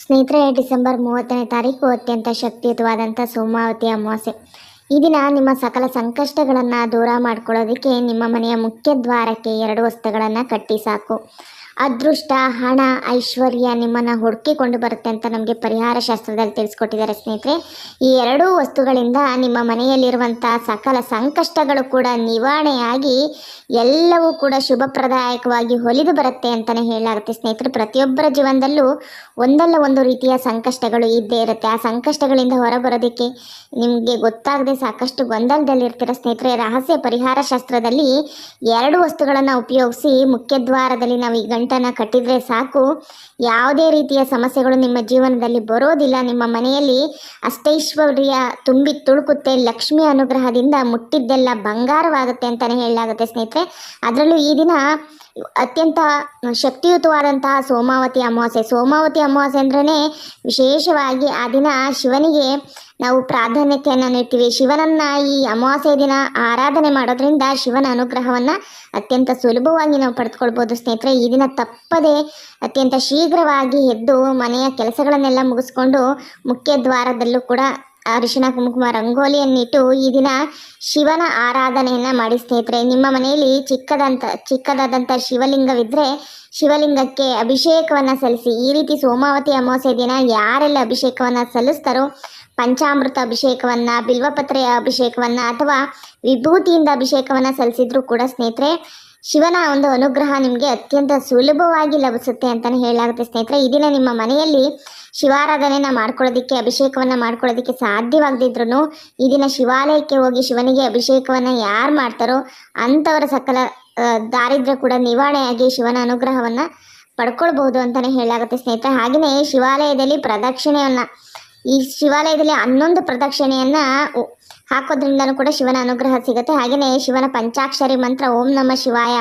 ಸ್ನೇಹಿತರೆ, ಡಿಸೆಂಬರ್ ಮೂವತ್ತನೇ ತಾರೀಕು ಅತ್ಯಂತ ಶಕ್ತಿಯುತವಾದಂಥ ಸೋಮಾವತಿ ಅಮಾವಾಸ್ಯೆ. ಈ ದಿನ ನಿಮ್ಮ ಸಕಲ ಸಂಕಷ್ಟಗಳನ್ನು ದೂರ ಮಾಡ್ಕೊಳ್ಳೋದಕ್ಕೆ ನಿಮ್ಮ ಮನೆಯ ಮುಖ್ಯ ದ್ವಾರಕ್ಕೆ ಎರಡು ವಸ್ತುಗಳನ್ನು ಕಟ್ಟಿ ಸಾಕು. ಅದೃಷ್ಟ, ಹಣ, ಐಶ್ವರ್ಯ ನಿಮ್ಮನ್ನು ಹುಡುಕಿಕೊಂಡು ಬರುತ್ತೆ ಅಂತ ನಮಗೆ ಪರಿಹಾರ ಶಾಸ್ತ್ರದಲ್ಲಿ ತಿಳಿಸ್ಕೊಟ್ಟಿದ್ದಾರೆ ಸ್ನೇಹಿತರೆ. ಈ ಎರಡೂ ವಸ್ತುಗಳಿಂದ ನಿಮ್ಮ ಮನೆಯಲ್ಲಿರುವಂಥ ಸಕಲ ಸಂಕಷ್ಟಗಳು ಕೂಡ ನಿವಾರಣೆಯಾಗಿ ಎಲ್ಲವೂ ಕೂಡ ಶುಭಪ್ರದಾಯಕವಾಗಿ ಹೊಲಿದು ಬರುತ್ತೆ ಅಂತಲೇ ಹೇಳಲಾಗುತ್ತೆ ಸ್ನೇಹಿತರೆ. ಪ್ರತಿಯೊಬ್ಬರ ಜೀವನದಲ್ಲೂ ಒಂದಲ್ಲ ಒಂದು ರೀತಿಯ ಸಂಕಷ್ಟಗಳು ಇದ್ದೇ ಇರುತ್ತೆ. ಆ ಸಂಕಷ್ಟಗಳಿಂದ ಹೊರಬರೋದಕ್ಕೆ ನಿಮಗೆ ಗೊತ್ತಾಗದೆ ಸಾಕಷ್ಟು ಗೊಂದಲದಲ್ಲಿರ್ತೀರ ಸ್ನೇಹಿತರೆ. ರಹಸ್ಯ ಪರಿಹಾರ ಶಾಸ್ತ್ರದಲ್ಲಿ ಎರಡು ವಸ್ತುಗಳನ್ನು ಉಪಯೋಗಿಸಿ ಮುಖ್ಯದ್ವಾರದಲ್ಲಿ ನಾವು ಈ ಗಂಟನ್ನು ಕಟ್ಟಿದರೆ ಸಾಕು. ಯಾವುದೇ ರೀತಿಯ ಸಮಸ್ಯೆಗಳು ನಿಮ್ಮ ಜೀವನದಲ್ಲಿ ಬರೋದಿಲ್ಲ. ನಿಮ್ಮ ಮನೆಯಲ್ಲಿ ಅಷ್ಟೈಶ್ವರ್ಯ ತುಂಬಿ ತುಳುಕುತ್ತೆ. ಲಕ್ಷ್ಮಿ ಅನುಗ್ರಹದಿಂದ ಮುಟ್ಟಿದ್ದೆಲ್ಲ ಬಂಗಾರವಾಗುತ್ತೆ ಅಂತಲೇ ಹೇಳಲಾಗುತ್ತೆ ಸ್ನೇಹಿತರೆ. ಅದರಲ್ಲೂ ಈ ದಿನ ಅತ್ಯಂತ ಶಕ್ತಿಯುತವಾದಂತಹ ಸೋಮಾವತಿ ಅಮಾವಾಸ್ಯೆ. ಸೋಮಾವತಿ ಅಮಾವಾಸ್ಯೆ ಅಂದ್ರೇ ವಿಶೇಷವಾಗಿ ಆ ದಿನ ಶಿವನಿಗೆ ನಾವು ಪ್ರಾಧಾನ್ಯತೆಯನ್ನು ನೀಡ್ತೀವಿ. ಶಿವನನ್ನ ಈ ಅಮಾವಾಸ್ಯೆ ದಿನ ಆರಾಧನೆ ಮಾಡೋದ್ರಿಂದ ಶಿವನ ಅನುಗ್ರಹವನ್ನು ಅತ್ಯಂತ ಸುಲಭವಾಗಿ ನಾವು ಪಡೆದುಕೊಳ್ಬೋದು ಸ್ನೇಹಿತರೆ. ಈ ದಿನ ತಪ್ಪದೆ ಅತ್ಯಂತ ಶೀಘ್ರವಾಗಿ ಎದ್ದು ಮನೆಯ ಕೆಲಸಗಳನ್ನೆಲ್ಲ ಮುಗಿಸ್ಕೊಂಡು ಮುಖ್ಯ ದ್ವಾರದಲ್ಲೂ ಕೂಡ ಅರಿಶಿಣ ಕುಂಕುಮ ರಂಗೋಲಿಯನ್ನಿಟ್ಟು ಈ ದಿನ ಶಿವನ ಆರಾಧನೆಯನ್ನು ಮಾಡಿ ಸ್ನೇಹಿತರೆ. ನಿಮ್ಮ ಮನೆಯಲ್ಲಿ ಚಿಕ್ಕದಂತ ಚಿಕ್ಕದಾದಂಥ ಶಿವಲಿಂಗವಿದ್ದರೆ ಶಿವಲಿಂಗಕ್ಕೆ ಅಭಿಷೇಕವನ್ನು ಸಲ್ಲಿಸಿ, ಈ ರೀತಿ ಸೋಮಾವತಿ ಅಮಾವಾಸ್ಯ ದಿನ ಯಾರೆಲ್ಲ ಅಭಿಷೇಕವನ್ನು ಸಲ್ಲಿಸ್ತಾರೋ, ಪಂಚಾಮೃತ ಅಭಿಷೇಕವನ್ನು, ಬಿಲ್ವಪತ್ರೆಯ ಅಭಿಷೇಕವನ್ನು ಅಥವಾ ವಿಭೂತಿಯಿಂದ ಅಭಿಷೇಕವನ್ನು ಸಲ್ಲಿಸಿದ್ರು ಕೂಡ ಸ್ನೇಹಿತರೆ ಶಿವನ ಒಂದು ಅನುಗ್ರಹ ನಿಮಗೆ ಅತ್ಯಂತ ಸುಲಭವಾಗಿ ಲಭಿಸುತ್ತೆ ಅಂತಲೇ ಹೇಳಲಾಗುತ್ತೆ ಸ್ನೇಹಿತರೆ. ಈ ದಿನ ನಿಮ್ಮ ಮನೆಯಲ್ಲಿ ಶಿವಾರಾಧನೆಯನ್ನು ಮಾಡ್ಕೊಳ್ಳೋದಕ್ಕೆ, ಅಭಿಷೇಕವನ್ನು ಮಾಡ್ಕೊಳ್ಳೋದಕ್ಕೆ ಸಾಧ್ಯವಾಗದಿದ್ರೂ ಈ ದಿನ ಶಿವಾಲಯಕ್ಕೆ ಹೋಗಿ ಶಿವನಿಗೆ ಅಭಿಷೇಕವನ್ನು ಯಾರು ಮಾಡ್ತಾರೋ ಅಂಥವರ ಸಕಲ ದಾರಿದ್ರ್ಯ ಕೂಡ ನಿವಾರಣೆಯಾಗಿ ಶಿವನ ಅನುಗ್ರಹವನ್ನು ಪಡ್ಕೊಳ್ಬಹುದು ಅಂತಲೇ ಹೇಳಲಾಗುತ್ತೆ ಸ್ನೇಹಿತರೆ. ಹಾಗೆಯೇ ಶಿವಾಲಯದಲ್ಲಿ ಪ್ರದಕ್ಷಿಣೆಯನ್ನು ಈ ಶಿವಾಲಯದಲ್ಲಿ ಹನ್ನೊಂದು ಪ್ರದಕ್ಷಿಣೆಯನ್ನ ಹಾಕೋದ್ರಿಂದನೂ ಕೂಡ ಶಿವನ ಅನುಗ್ರಹ ಸಿಗುತ್ತೆ. ಹಾಗೆಯೇ ಶಿವನ ಪಂಚಾಕ್ಷರಿ ಮಂತ್ರ, ಓಂ ನಮ ಶಿವಾಯ,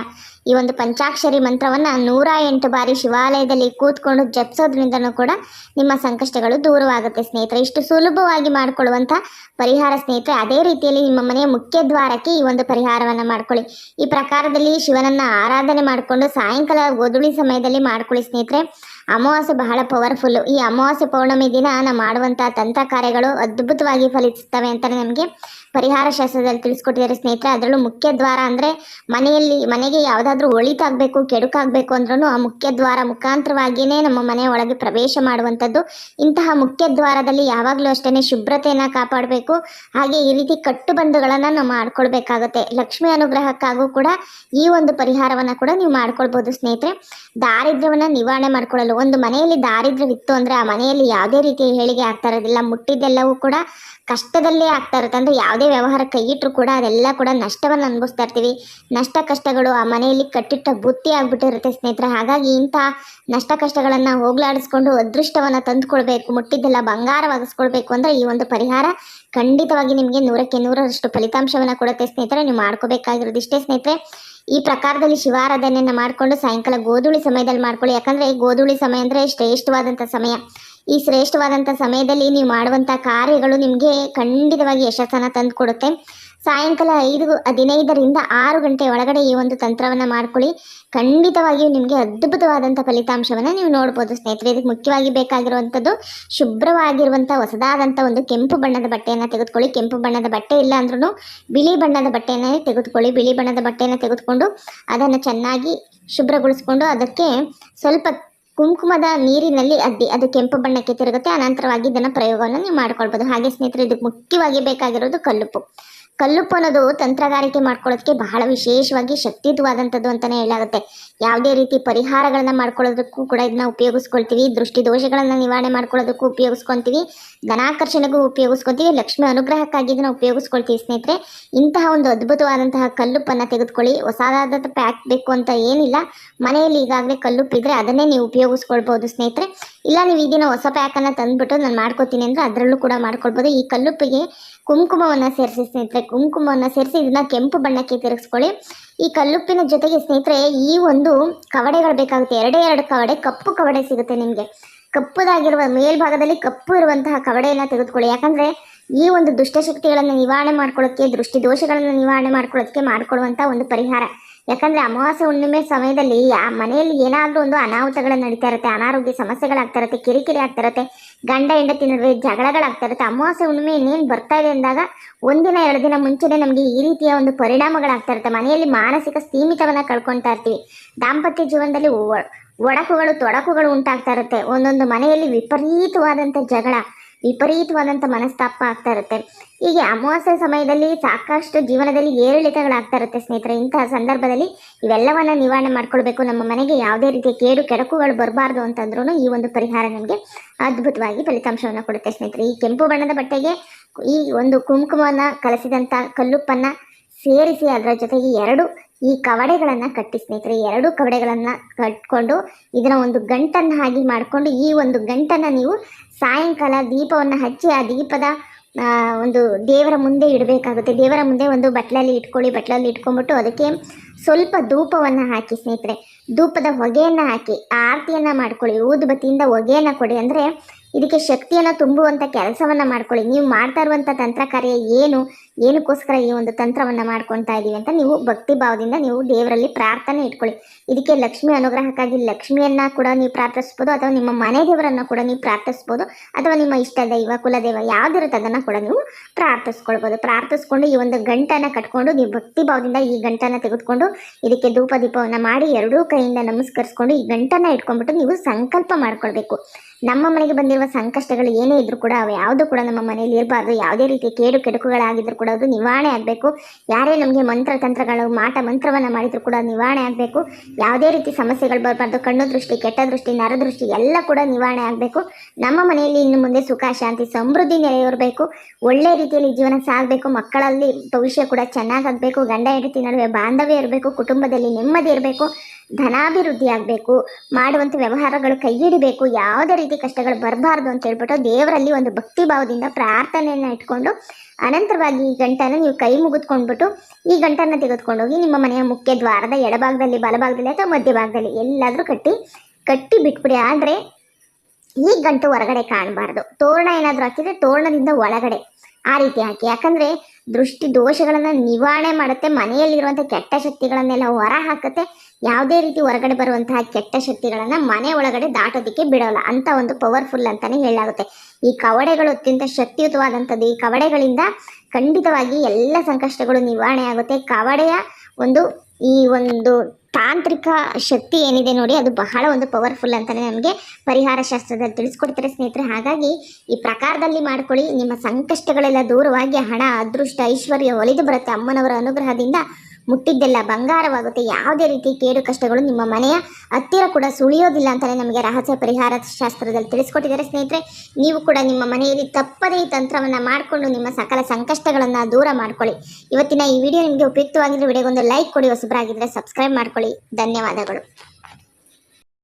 ಈ ಒಂದು ಪಂಚಾಕ್ಷರಿ ಮಂತ್ರವನ್ನು ನೂರ ಎಂಟು ಬಾರಿ ಶಿವಾಲಯದಲ್ಲಿ ಕೂತ್ಕೊಂಡು ಜಪಿಸೋದ್ರಿಂದನೂ ಕೂಡ ನಿಮ್ಮ ಸಂಕಷ್ಟಗಳು ದೂರವಾಗುತ್ತೆ ಸ್ನೇಹಿತರೆ. ಇಷ್ಟು ಸುಲಭವಾಗಿ ಮಾಡಿಕೊಳ್ಳುವಂಥ ಪರಿಹಾರ ಸ್ನೇಹಿತರೆ, ಅದೇ ರೀತಿಯಲ್ಲಿ ನಿಮ್ಮ ಮನೆಯ ಮುಖ್ಯ ದ್ವಾರಕ್ಕೆ ಈ ಒಂದು ಪರಿಹಾರವನ್ನು ಮಾಡ್ಕೊಳ್ಳಿ. ಈ ಪ್ರಕಾರದಲ್ಲಿ ಶಿವನನ್ನು ಆರಾಧನೆ ಮಾಡಿಕೊಂಡು ಸಾಯಂಕಾಲ ಗೋಧುಳಿ ಸಮಯದಲ್ಲಿ ಮಾಡ್ಕೊಳ್ಳಿ ಸ್ನೇಹಿತರೆ. ಅಮಾವಾಸ್ಯೆ ಬಹಳ ಪವರ್ಫುಲ್ಲು ಈ ಅಮಾವಾಸ್ಯೆ ಪೌರ್ಣಮಿ ದಿನ ನಾವು ಮಾಡುವಂಥ ತಂತ್ರ ಕಾರ್ಯಗಳು ಅದ್ಭುತವಾಗಿ ಫಲಿಸುತ್ತವೆ ಅಂತಲೇ ನಮಗೆ ಪರಿಹಾರ ಶಾಸ್ತ್ರದಲ್ಲಿ ತಿಳಿಸ್ಕೊಟ್ಟಿದ್ದಾರೆ ಸ್ನೇಹಿತರೆ. ಅದರಲ್ಲೂ ಮುಖ್ಯ ದ್ವಾರ ಅಂದರೆ ಮನೆಯಲ್ಲಿ, ಮನೆಗೆ ಯಾವುದಾದ್ರೂ ಒಳಿತಾಗಬೇಕು, ಕೆಡುಕಾಗಬೇಕು ಅಂದ್ರೂ ಆ ಮುಖ್ಯ ದ್ವಾರ ಮುಖಾಂತರವಾಗಿಯೇ ನಮ್ಮ ಮನೆಯ ಒಳಗೆ ಪ್ರವೇಶ ಮಾಡುವಂಥದ್ದು. ಇಂತಹ ಮುಖ್ಯ ದ್ವಾರದಲ್ಲಿ ಯಾವಾಗಲೂ ಅಷ್ಟೇ ಶುಭ್ರತೆಯನ್ನು ಕಾಪಾಡಬೇಕು. ಹಾಗೆ ಈ ರೀತಿ ಕಟ್ಟುಬಂಧುಗಳನ್ನು ನಾವು ಮಾಡ್ಕೊಳ್ಬೇಕಾಗುತ್ತೆ. ಲಕ್ಷ್ಮಿ ಅನುಗ್ರಹಕ್ಕಾಗೂ ಕೂಡ ಈ ಒಂದು ಪರಿಹಾರವನ್ನು ಕೂಡ ನೀವು ಮಾಡ್ಕೊಳ್ಬೋದು ಸ್ನೇಹಿತರೆ. ದಾರಿದ್ರ್ಯವನ್ನು ನಿವಾರಣೆ ಮಾಡ್ಕೊಳ್ಳಲು ಒಂದು ಮನೆಯಲ್ಲಿ ದಾರಿದ್ರ್ಯವಿತ್ತು ಅಂದರೆ ಆ ಮನೆಯಲ್ಲಿ ಯಾವುದೇ ರೀತಿಯ ಹೇಳಿಗೆ ಆಗ್ತಾ ಇರೋದಿಲ್ಲ, ಮುಟ್ಟಿದ್ದೆಲ್ಲವೂ ಕೂಡ ಕಷ್ಟದಲ್ಲೇ ಆಗ್ತಾ ಇರುತ್ತೆ. ಅಂದರೆ ಯಾವುದೇ ವ್ಯವಹಾರ ಕೈಯಿಟ್ಟರು ಕೂಡ ಅದೆಲ್ಲ ಕೂಡ ನಷ್ಟವನ್ನು ಅನುಭವಿಸ್ತಾ ಇರ್ತೀವಿ. ನಷ್ಟ ಕಷ್ಟಗಳು ಆ ಮನೆಯಲ್ಲಿ ಕಟ್ಟಿಟ್ಟ ಬುತ್ತಿ ಆಗ್ಬಿಟ್ಟಿರುತ್ತೆ ಸ್ನೇಹಿತರೆ. ಹಾಗಾಗಿ ಇಂಥ ನಷ್ಟ ಕಷ್ಟಗಳನ್ನು ಹೋಗಲಾಡಿಸ್ಕೊಂಡು ಅದೃಷ್ಟವನ್ನು ತಂದುಕೊಳ್ಬೇಕು, ಮುಟ್ಟಿದ್ದೆಲ್ಲ ಬಂಗಾರವಾಗಿಸ್ಕೊಳ್ಬೇಕು ಅಂದರೆ ಈ ಒಂದು ಪರಿಹಾರ ಖಂಡಿತವಾಗಿ ನಿಮಗೆ ನೂರಕ್ಕೆ ನೂರರಷ್ಟು ಫಲಿತಾಂಶವನ್ನು ಕೊಡುತ್ತೆ ಸ್ನೇಹಿತರೆ. ನೀವು ಮಾಡ್ಕೋಬೇಕಾಗಿರೋದು ಇಷ್ಟೇ ಸ್ನೇಹಿತರೆ. ಈ ಪ್ರಕಾರದಲ್ಲಿ ಶಿವಾರಾಧನೆಯನ್ನು ಮಾಡಿಕೊಂಡು ಸಾಯಂಕಾಲ ಗೋಧೂಳಿ ಸಮಯದಲ್ಲಿ ಮಾಡ್ಕೊಳ್ಳಿ. ಯಾಕಂದರೆ ಗೋಧೂಳಿ ಸಮಯ ಅಂದರೆ ಶ್ರೇಷ್ಠವಾದಂಥ ಸಮಯ. ಈ ಶ್ರೇಷ್ಠವಾದಂಥ ಸಮಯದಲ್ಲಿ ನೀವು ಮಾಡುವಂಥ ಕಾರ್ಯಗಳು ನಿಮಗೆ ಖಂಡಿತವಾಗಿ ಯಶಸ್ಸನ್ನು ತಂದು ಕೊಡುತ್ತೆ. ಸಾಯಂಕಾಲ ಐದು, ಹದಿನೈದರಿಂದ ಆರು ಗಂಟೆ ಒಳಗಡೆ ಈ ಒಂದು ತಂತ್ರವನ್ನು ಮಾಡ್ಕೊಳ್ಳಿ. ಖಂಡಿತವಾಗಿಯೂ ನಿಮಗೆ ಅದ್ಭುತವಾದಂಥ ಫಲಿತಾಂಶವನ್ನು ನೀವು ನೋಡ್ಬೋದು. ಸ್ನೇಹಿತರೆ, ಇದಕ್ಕೆ ಮುಖ್ಯವಾಗಿ ಬೇಕಾಗಿರುವಂಥದ್ದು ಶುಭ್ರವಾಗಿರುವಂಥ ಹೊಸದಾದಂಥ ಒಂದು ಕೆಂಪು ಬಣ್ಣದ ಬಟ್ಟೆಯನ್ನು ತೆಗೆದುಕೊಳ್ಳಿ. ಕೆಂಪು ಬಣ್ಣದ ಬಟ್ಟೆ ಇಲ್ಲ ಅಂದ್ರೂ ಬಿಳಿ ಬಣ್ಣದ ಬಟ್ಟೆಯನ್ನೇ ತೆಗೆದುಕೊಳ್ಳಿ. ಬಿಳಿ ಬಣ್ಣದ ಬಟ್ಟೆಯನ್ನು ತೆಗೆದುಕೊಂಡು ಅದನ್ನು ಚೆನ್ನಾಗಿ ಶುಭ್ರಗೊಳಿಸ್ಕೊಂಡು ಅದಕ್ಕೆ ಸ್ವಲ್ಪ ಕುಂಕುಮದ ನೀರಿನಲ್ಲಿ ಅದ್ದಿ ಅದು ಕೆಂಪು ಬಣ್ಣಕ್ಕೆ ತಿರುಗುತ್ತೆ, ಅನಂತರವಾಗಿ ಇದನ್ನು ಪ್ರಯೋಗವನ್ನು ನೀವು ಮಾಡ್ಕೊಳ್ಬೋದು. ಹಾಗೆ ಸ್ನೇಹಿತರೆ, ಇದಕ್ಕೆ ಮುಖ್ಯವಾಗಿ ಬೇಕಾಗಿರೋದು ಕಲ್ಲುಪ್ಪು. ಕಲ್ಲುಪ್ಪು ಅನ್ನೋದು ತಂತ್ರಗಾರಿಕೆ ಮಾಡ್ಕೊಳ್ಳೋದಕ್ಕೆ ಬಹಳ ವಿಶೇಷವಾಗಿ ಶಕ್ತಿಯುತವಾದಂಥದ್ದು ಅಂತಲೇ ಹೇಳಾಗುತ್ತೆ ಯಾವುದೇ ರೀತಿ ಪರಿಹಾರಗಳನ್ನ ಮಾಡ್ಕೊಳ್ಳೋದಕ್ಕೂ ಕೂಡ ಇದನ್ನ ಉಪಯೋಗಿಸ್ಕೊಳ್ತೀವಿ. ದೃಷ್ಟಿ ದೋಷಗಳನ್ನು ನಿವಾರಣೆ ಮಾಡ್ಕೊಳ್ಳೋದಕ್ಕೂ ಉಪಯೋಗಿಸ್ಕೊತೀವಿ. ಧನಾಕರ್ಷಣೆಗೂ ಉಪಯೋಗಿಸ್ಕೊತೀವಿ. ಲಕ್ಷ್ಮಿ ಅನುಗ್ರಹಕ್ಕಾಗಿ ಇದನ್ನು ಉಪಯೋಗಿಸ್ಕೊಳ್ತೀವಿ ಸ್ನೇಹಿತರೆ. ಇಂತಹ ಒಂದು ಅದ್ಭುತವಾದಂತಹ ಕಲ್ಲುಪ್ಪನ್ನು ತೆಗೆದುಕೊಳ್ಳಿ. ಹೊಸದಾದ ಪ್ಯಾಕ್ ಬೇಕು ಅಂತ ಏನಿಲ್ಲ. ಮನೆಯಲ್ಲಿ ಈಗಾಗಲೇ ಕಲ್ಲುಪ್ಪಿದ್ರೆ ಅದನ್ನೇ ನೀವು ಉಪಯೋಗಿಸ್ಕೊಳ್ಬೋದು ಸ್ನೇಹಿತರೆ. ಇಲ್ಲ, ನೀವು ಈ ದಿನ ಹೊಸ ಪ್ಯಾಕನ್ನು ತಂದುಬಿಟ್ಟು ನಾನು ಮಾಡ್ಕೋತೀನಿ ಅಂದರೆ ಅದರಲ್ಲೂ ಕೂಡ ಮಾಡ್ಕೊಳ್ಬೋದು. ಈ ಕಲ್ಲುಪ್ಪಿಗೆ ಕುಂಕುಮವನ್ನು ಸೇರಿಸಿ ಸ್ನೇಹಿತರೆ, ಕುಂಕುಮವನ್ನು ಸೇರಿಸಿ ಇದನ್ನ ಕೆಂಪು ಬಣ್ಣಕ್ಕೆ ತಿರುಗಿಸ್ಕೊಳ್ಳಿ. ಈ ಕಲ್ಲುಪ್ಪಿನ ಜೊತೆಗೆ ಸ್ನೇಹಿತರೆ, ಈ ಒಂದು ಕವಡೆಗಳು ಬೇಕಾಗುತ್ತೆ. ಎರಡೇ ಎರಡು ಕವಡೆ, ಕಪ್ಪು ಕವಡೆ ಸಿಗುತ್ತೆ ನಿಮಗೆ. ಕಪ್ಪುದಾಗಿರುವ ಮೇಲ್ಭಾಗದಲ್ಲಿ ಕಪ್ಪು ಇರುವಂತಹ ಕವಡೆಯನ್ನು ತೆಗೆದುಕೊಳ್ಳಿ. ಯಾಕಂದರೆ ಈ ಒಂದು ದುಷ್ಟಶಕ್ತಿಗಳನ್ನು ನಿವಾರಣೆ ಮಾಡ್ಕೊಳ್ಳೋಕ್ಕೆ ದೃಷ್ಟಿ ದೋಷಗಳನ್ನು ನಿವಾರಣೆ ಮಾಡ್ಕೊಳ್ಳೋದಕ್ಕೆ ಮಾಡಿಕೊಳ್ಳುವಂಥ ಒಂದು ಪರಿಹಾರ. ಯಾಕಂದ್ರೆ ಅಮಾವಾಸ್ಯೆ ಹುಣ್ಣಿಮೆ ಸಮಯದಲ್ಲಿ ಆ ಮನೆಯಲ್ಲಿ ಏನಾದರೂ ಒಂದು ಅನಾಹುತಗಳು ನಡೀತಾ ಇರುತ್ತೆ, ಅನಾರೋಗ್ಯ ಸಮಸ್ಯೆಗಳಾಗ್ತಾ ಇರುತ್ತೆ, ಕಿರಿಕಿರಿ ಆಗ್ತಾ ಇರುತ್ತೆ. ಗಂಡ ಹೆಂಡತಿ ನಡುವೆ ಜಗಳಗಳಾಗ್ತಾ ಇರುತ್ತೆ ಅಮಾವಾಸ್ಯೆ ಹುಣ್ಣಿಮೆ ಇನ್ನೇನು ಬರ್ತಾ ಇದೆ ಅಂದಾಗ ಒಂದಿನ ಎರಡು ದಿನ ಮುಂಚೆನೇ ನಮಗೆ ಈ ರೀತಿಯ ಒಂದು ಪರಿಣಾಮಗಳಾಗ್ತಾ ಇರುತ್ತೆ. ಮನೆಯಲ್ಲಿ ಮಾನಸಿಕ ಸ್ಥೀಮಿತವನ್ನು ಕಳ್ಕೊಳ್ತಾ ಇರ್ತೀವಿ. ದಾಂಪತ್ಯ ಜೀವನದಲ್ಲಿ ಒಡಕುಗಳು, ತೊಡಕುಗಳು ಉಂಟಾಗ್ತಾ ಇರುತ್ತೆ. ಒಂದೊಂದು ಮನೆಯಲ್ಲಿ ವಿಪರೀತವಾದಂಥ ಜಗಳ. ವಿಪರೀತವಾದಂಥ ಮನಸ್ತಾಪ ಆಗ್ತಾ ಇರುತ್ತೆ. ಹೀಗೆ ಅಮಾವಾಸ್ಯೆ ಸಮಯದಲ್ಲಿ ಸಾಕಷ್ಟು ಜೀವನದಲ್ಲಿ ಏರಿಳಿತಗಳಾಗ್ತಾ ಇರುತ್ತೆ ಸ್ನೇಹಿತರೆ. ಇಂತಹ ಸಂದರ್ಭದಲ್ಲಿ ಇವೆಲ್ಲವನ್ನು ನಿವಾರಣೆ ಮಾಡ್ಕೊಳ್ಬೇಕು. ನಮ್ಮ ಮನೆಗೆ ಯಾವುದೇ ರೀತಿಯ ಕೇಡು ಕೆಡಕುಗಳು ಬರಬಾರ್ದು ಅಂತಂದ್ರೂ ಈ ಒಂದು ಪರಿಹಾರ ನಮಗೆ ಅದ್ಭುತವಾಗಿ ಫಲಿತಾಂಶವನ್ನು ಕೊಡುತ್ತೆ ಸ್ನೇಹಿತರೆ. ಈ ಕೆಂಪು ಬಣ್ಣದ ಬಟ್ಟೆಗೆ ಈ ಒಂದು ಕುಂಕುಮವನ್ನು ಕಲಸಿದಂಥ ಕಲ್ಲುಪ್ಪನ್ನು ಸೇರಿಸಿ ಅದರ ಜೊತೆಗೆ ಎರಡು ಈ ಕವಡೆಗಳನ್ನು ಕಟ್ಟಿ ಸ್ನೇಹಿತರೆ. ಎರಡು ಕವಡೆಗಳನ್ನು ಕಟ್ಕೊಂಡು ಇದನ್ನ ಒಂದು ಗಂಟನ್ನು ಹಾಗೆ ಮಾಡಿಕೊಂಡು ಈ ಒಂದು ಗಂಟನ್ನು ನೀವು ಸಾಯಂಕಾಲ ದೀಪವನ್ನು ಹಚ್ಚಿ ಆ ದೀಪದ ಒಂದು ದೇವರ ಮುಂದೆ ಇಡಬೇಕಾಗುತ್ತೆ. ದೇವರ ಮುಂದೆ ಒಂದು ಬಟ್ಲಲ್ಲಿ ಇಟ್ಕೊಳ್ಳಿ, ಬಟ್ಲಲ್ಲಿ ಇಟ್ಕೊಂಡ್ಬಿಟ್ಟು ಅದಕ್ಕೆ ಸ್ವಲ್ಪ ಧೂಪವನ್ನು ಹಾಕಿ ಸ್ನೇಹಿತರೆ. ಧೂಪದ ಹೊಗೆಯನ್ನು ಹಾಕಿ, ಆರತಿಯನ್ನು ಮಾಡ್ಕೊಳ್ಳಿ, ಊದುಬತ್ತಿಯಿಂದ ಹೊಗೆಯನ್ನು ಕೊಡಿ. ಅಂದರೆ ಇದಕ್ಕೆ ಶಕ್ತಿಯನ್ನು ತುಂಬುವಂಥ ಕೆಲಸವನ್ನು ಮಾಡ್ಕೊಳ್ಳಿ. ನೀವು ಮಾಡ್ತಾ ಇರುವಂಥ ತಂತ್ರ ಕಾರ್ಯ ಏನು? ಏನಕ್ಕೋಸ್ಕರ ಈ ಒಂದು ತಂತ್ರವನ್ನು ಮಾಡ್ಕೊತಾ ಇದ್ದೀವಿ ಅಂತ ನೀವು ಭಕ್ತಿ ಭಾವದಿಂದ ನೀವು ದೇವರಲ್ಲಿ ಪ್ರಾರ್ಥನೆ ಇಟ್ಕೊಳ್ಳಿ. ಇದಕ್ಕೆ ಲಕ್ಷ್ಮಿ ಅನುಗ್ರಹಕ್ಕಾಗಿ ಲಕ್ಷ್ಮಿಯನ್ನ ಕೂಡ ನೀವು ಪ್ರಾರ್ಥಿಸ್ಬೋದು, ಅಥವಾ ನಿಮ್ಮ ಮನೆ ದೇವರನ್ನ ಕೂಡ ನೀವು ಪ್ರಾರ್ಥಿಸ್ಬೋದು, ಅಥವಾ ನಿಮ್ಮ ಇಷ್ಟ ದೈವ, ಕುಲದೇವ ಯಾವ್ದಿರುತ್ತೆ ಅದನ್ನ ಕೂಡ ನೀವು ಪ್ರಾರ್ಥಿಸ್ಕೊಳ್ಬೋದು. ಪ್ರಾರ್ಥಿಸ್ಕೊಂಡು ಈ ಒಂದು ಗಂಟನ್ನ ಕಟ್ಕೊಂಡು ನೀವು ಭಕ್ತಿ ಭಾವದಿಂದ ಈ ಗಂಟನ್ನ ತೆಗೆದುಕೊಂಡು ಇದಕ್ಕೆ ಧೂಪ ದೀಪವನ್ನ ಮಾಡಿ ಎರಡೂ ಕೈಯಿಂದ ನಮಸ್ಕರಿಸ್ಕೊಂಡು ಈ ಗಂಟನ್ನ ಇಟ್ಕೊಂಡ್ಬಿಟ್ಟು ನೀವು ಸಂಕಲ್ಪ ಮಾಡ್ಕೊಳ್ಬೇಕು. ನಮ್ಮ ಮನೆಗೆ ಬಂದಿರುವ ಸಂಕಷ್ಟಗಳು ಏನೇ ಇದ್ರೂ ಕೂಡ ಅವು ಯಾವುದು ಕೂಡ ನಮ್ಮ ಮನೆಯಲ್ಲಿ ಇರಬಾರ್ದು. ಯಾವುದೇ ರೀತಿಯ ಕೇಡು ಕೆಡುಕುಗಳಾಗಿದ್ರು ಕೂಡ ನಿವಾರಣೆ ಆಗಬೇಕು. ಯಾರೇ ನಮಗೆ ಮಂತ್ರ ತಂತ್ರಗಳು, ಮಾಟ ಮಂತ್ರವನ್ನು ಮಾಡಿದ್ರು ಕೂಡ ನಿವಾರಣೆ ಆಗಬೇಕು. ಯಾವುದೇ ರೀತಿ ಸಮಸ್ಯೆಗಳು ಬರಬಾರ್ದು, ಕಣ್ಣು ದೃಷ್ಟಿ, ಕೆಟ್ಟ ದೃಷ್ಟಿ ನರದೃಷ್ಟಿ ಎಲ್ಲ ಕೂಡ ನಿವಾರಣೆ ಆಗಬೇಕು. ನಮ್ಮ ಮನೆಯಲ್ಲಿ ಇನ್ನು ಮುಂದೆ ಸುಖ, ಶಾಂತಿ, ಸಮೃದ್ಧಿ ನೆಲೆಯೂರಬೇಕು ಒಳ್ಳೆ ರೀತಿಯಲ್ಲಿ ಜೀವನ ಸಾಗಬೇಕು. ಮಕ್ಕಳಲ್ಲಿ ಭವಿಷ್ಯ ಕೂಡ ಚೆನ್ನಾಗಾಗಬೇಕು ಗಂಡ, ಹೆಂಡತಿ ನಡುವೆ ಬಾಂಧವ್ಯ ಇರಬೇಕು. ಕುಟುಂಬದಲ್ಲಿ ನೆಮ್ಮದಿ ಇರಬೇಕು. ಧನಾಭಿವೃದ್ಧಿ ಆಗಬೇಕು ಮಾಡುವಂಥ ವ್ಯವಹಾರಗಳು ಕೈ ಹಿಡಿಬೇಕು ಯಾವುದೇ ರೀತಿ ಕಷ್ಟಗಳು ಬರಬಾರ್ದು ಅಂತ ಹೇಳ್ಬಿಟ್ಟು ದೇವರಲ್ಲಿ ಒಂದು ಭಕ್ತಿ ಭಾವದಿಂದ ಪ್ರಾರ್ಥನೆಯನ್ನು ಇಟ್ಕೊಂಡು ಅನಂತರವಾಗಿ ಈ ಗಂಟನ್ನು ನೀವು ಕೈ ಮುಗಿದ್ಕೊಂಡ್ಬಿಟ್ಟು ಈ ಗಂಟನ್ನು ತೆಗೆದುಕೊಂಡೋಗಿ ನಿಮ್ಮ ಮನೆಯ ಮುಖ್ಯ ದ್ವಾರದ ಎಡಭಾಗದಲ್ಲಿ, ಬಲಭಾಗದಲ್ಲಿ ಅಥವಾ ಮಧ್ಯಭಾಗದಲ್ಲಿ ಎಲ್ಲಾದರೂ ಕಟ್ಟಿ ಕಟ್ಟಿ ಬಿಟ್ಬಿಡಿ. ಆದರೆ ಈ ಗಂಟು ಹೊರಗಡೆ ಕಾಣಬಾರ್ದು. ತೋರಣ ಏನಾದರೂ ಹಾಕಿದರೆ ತೋರಣದಿಂದ ಒಳಗಡೆ ಆ ರೀತಿ ಹಾಕಿ. ಯಾಕಂದರೆ ದೃಷ್ಟಿ ದೋಷಗಳನ್ನು ನಿವಾರಣೆ ಮಾಡುತ್ತೆ ಮನೆಯಲ್ಲಿರುವಂಥ ಕೆಟ್ಟ ಶಕ್ತಿಗಳನ್ನೆಲ್ಲ ಹೊರ ಹಾಕುತ್ತೆ. ಯಾವುದೇ ರೀತಿ ಹೊರಗಡೆ ಬರುವಂತಹ ಕೆಟ್ಟ ಶಕ್ತಿಗಳನ್ನು ಮನೆ ಒಳಗಡೆ ದಾಟೋದಕ್ಕೆ ಬಿಡೋಲ್ಲ. ಅಂತ ಒಂದು ಪವರ್ಫುಲ್ ಅಂತಾನೆ ಹೇಳಲಾಗುತ್ತೆ. ಈ ಕವಡೆಗಳು ಅತ್ಯಂತ ಶಕ್ತಿಯುತವಾದಂಥದ್ದು. ಈ ಕವಡೆಗಳಿಂದ ಖಂಡಿತವಾಗಿ ಎಲ್ಲ ಸಂಕಷ್ಟಗಳು ನಿವಾರಣೆ ಆಗುತ್ತೆ. ಕವಡೆಯ ಒಂದು, ಈ ಒಂದು ತಾಂತ್ರಿಕ ಶಕ್ತಿ ಏನಿದೆ ನೋಡಿ, ಅದು ಬಹಳ ಒಂದು ಪವರ್ಫುಲ್ ಅಂತಲೇ ನಮಗೆ ಪರಿಹಾರ ಶಾಸ್ತ್ರದಲ್ಲಿ ತಿಳಿಸ್ಕೊಡ್ತಾರೆ ಸ್ನೇಹಿತರೆ. ಹಾಗಾಗಿ ಈ ಪ್ರಕಾರದಲ್ಲಿ ಮಾಡ್ಕೊಳ್ಳಿ. ನಿಮ್ಮ ಸಂಕಷ್ಟಗಳೆಲ್ಲ ದೂರವಾಗಿ ಹಣ, ಅದೃಷ್ಟ, ಐಶ್ವರ್ಯ ಒಲಿದು ಬರುತ್ತೆ ಅಮ್ಮನವರ ಅನುಗ್ರಹದಿಂದ. ಮುಟ್ಟಿದ್ದೆಲ್ಲ ಬಂಗಾರವಾಗುತ್ತೆ. ಯಾವುದೇ ರೀತಿ ಕೇಡು ಕಷ್ಟಗಳು ನಿಮ್ಮ ಮನೆಯ ಹತ್ತಿರ ಕೂಡ ಸುಳಿಯೋದಿಲ್ಲ ಅಂತಲೇ ನಮಗೆ ರಹಸ್ಯ ಪರಿಹಾರ ಶಾಸ್ತ್ರದಲ್ಲಿ ತಿಳಿಸ್ಕೊಟ್ಟಿದ್ದಾರೆ ಸ್ನೇಹಿತರೆ. ನೀವು ಕೂಡ ನಿಮ್ಮ ಮನೆಯಲ್ಲಿ ತಪ್ಪದೇ ಈ ತಂತ್ರವನ್ನು ಮಾಡಿಕೊಂಡು ನಿಮ್ಮ ಸಕಲ ಸಂಕಷ್ಟಗಳನ್ನು ದೂರ ಮಾಡ್ಕೊಳ್ಳಿ. ಇವತ್ತಿನ ಈ ವಿಡಿಯೋ ನಿಮಗೆ ಉಪಯುಕ್ತವಾಗಿದ್ದರೆ ವಿಡಿಯೋಗೊಂದು ಲೈಕ್ ಕೊಡಿ, ಹೊಸಬರಾಗಿದ್ದರೆ ಸಬ್ಸ್ಕ್ರೈಬ್ ಮಾಡ್ಕೊಳ್ಳಿ. ಧನ್ಯವಾದಗಳು.